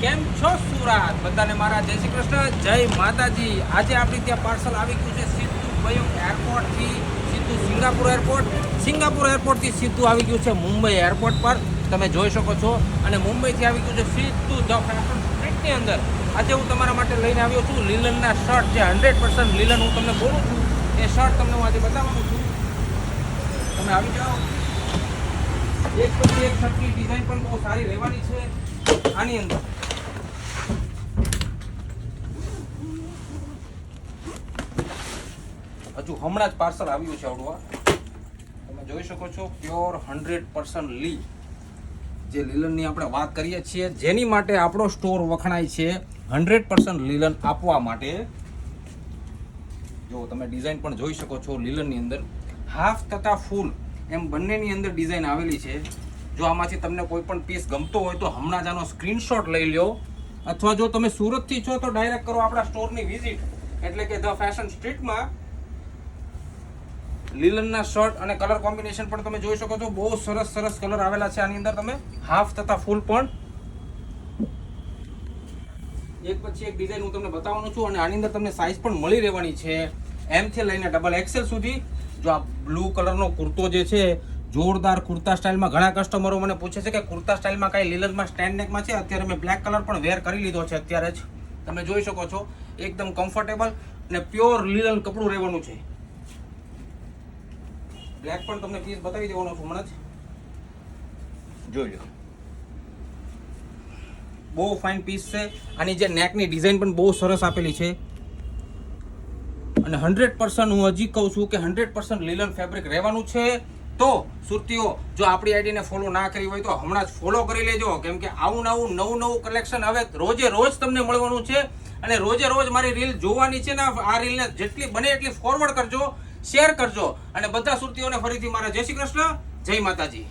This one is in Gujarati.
સુરત? બધાને મારા જય શ્રી કૃષ્ણ, જય માતાજી. આજે આપણી ત્યાં પાર્સલ આવી ગયું છે સીધું ગયું એરપોર્ટથી સીધું સિંગાપુર એરપોર્ટ. સિંગાપુર એરપોર્ટથી સીધું આવી ગયું છે મુંબઈ એરપોર્ટ પર. તમે જોઈ શકો છો. અને મુંબઈથી આવી ગયું છે સીધું ધ ફેશન સ્ટ્રીટની અંદર. આજે હું તમારા માટે લઈને આવ્યો છું લીલનના શર્ટ. જે હંડ્રેડ પર્સન્ટ લીલન હું તમને બોલું છું. એ શર્ટ તમને હું આજે બતાવવાનું છું. તમે આવી જાઓ. એક પછી એક શર્ટની ડિઝાઇન પણ બહુ સારી રહેવાની છે. આની અંદર. હજુ હમણાં જ પાર્સલ આવ્યું છે આવડવા તમે જોઈ શકો છો પ્યોર હંડ્રેડ પર્સન્ટ લી. જે લીલનની આપણે વાત કરીએ છીએ, જેની માટે આપણો સ્ટોર વખણાય છે હંડ્રેડ પર્સન્ટ લીલન આપવા માટે. જો તમે ડિઝાઇન પણ જોઈ શકો છો લીલનની અંદર. હાફ તથા ફૂલ એમ બંનેની અંદર ડિઝાઇન આવેલી છે. જો આમાંથી તમને કોઈ પણ પીસ ગમતો હોય તો હમણાં જ આનો સ્ક્રીનશોટ લઈ લ્યો. અથવા જો તમે સુરતથી છો તો ડાયરેક્ટ કરો આપણા સ્ટોરની વિઝિટ એટલે કે ધ ફેશન સ્ટ્રીટમાં લીલનના શર્ટ અને કલર કોમ્બિનેશન પણ તમે જોઈ શકો છો. બહુ સરસ સરસ કલર આવેલા છે આની અંદર તમે. હાફ તથા ફૂલ પણ. એક પછી એક ડિઝાઇન હું તમને બતાવવાનું છું અને આની અંદર તમને સાઇઝ પણ મળી રહેવાની છે. એમથી લઈને ડબલ એક્સેલ સુધી. જો આ બ્લુ કલરનો કુર્તો જે છે, જોરદાર કુર્તા સ્ટાઇલમાં ઘણા કસ્ટમરો મને પૂછે છે કે કુર્તા સ્ટાઇલમાં કાંઈ લીલનમાં સ્ટેન્ડ નેકમાં છે? અત્યારે મેં બ્લેક કલર પણ વેર કરી લીધો છે અત્યારે જ. તમે જોઈ શકો છો, એકદમ કમ્ફર્ટેબલ અને પ્યોર લીલન કપડું રહેવાનું છે. બ્લેક પણ તમને પીસ બતાવી દેવાનો છું હમણાં જ. જોઈ લો બહુ ફાઇન પીસ છે. આની જે નેકની ડિઝાઇન પણ બહુ સરસ આપેલી છે. અને હંડ્રેડ પર્સન્ટ હું હજી કહું છું કે હંડ્રેડ પર્સન્ટ લીલન ફેબ્રિક રહેવાનું છે. તો સુરતીઓ જો આપણી આઈડીને ફોલો ના કરી હોય તો હમણાં જ ફોલો કરી લેજો. કેમ કે આવું નવું નવું નવું કલેક્શન હવે રોજે રોજ તમને મળવાનું છે. અને રોજે રોજ મારી રીલ જોવાની છે ને આ રીલને જેટલી બને એટલી ફોરવર્ડ કરજો. શેર કરજો અને બધા સુરતીઓને ફરીથી મારા જય શ્રી કૃષ્ણ જય માતાજી.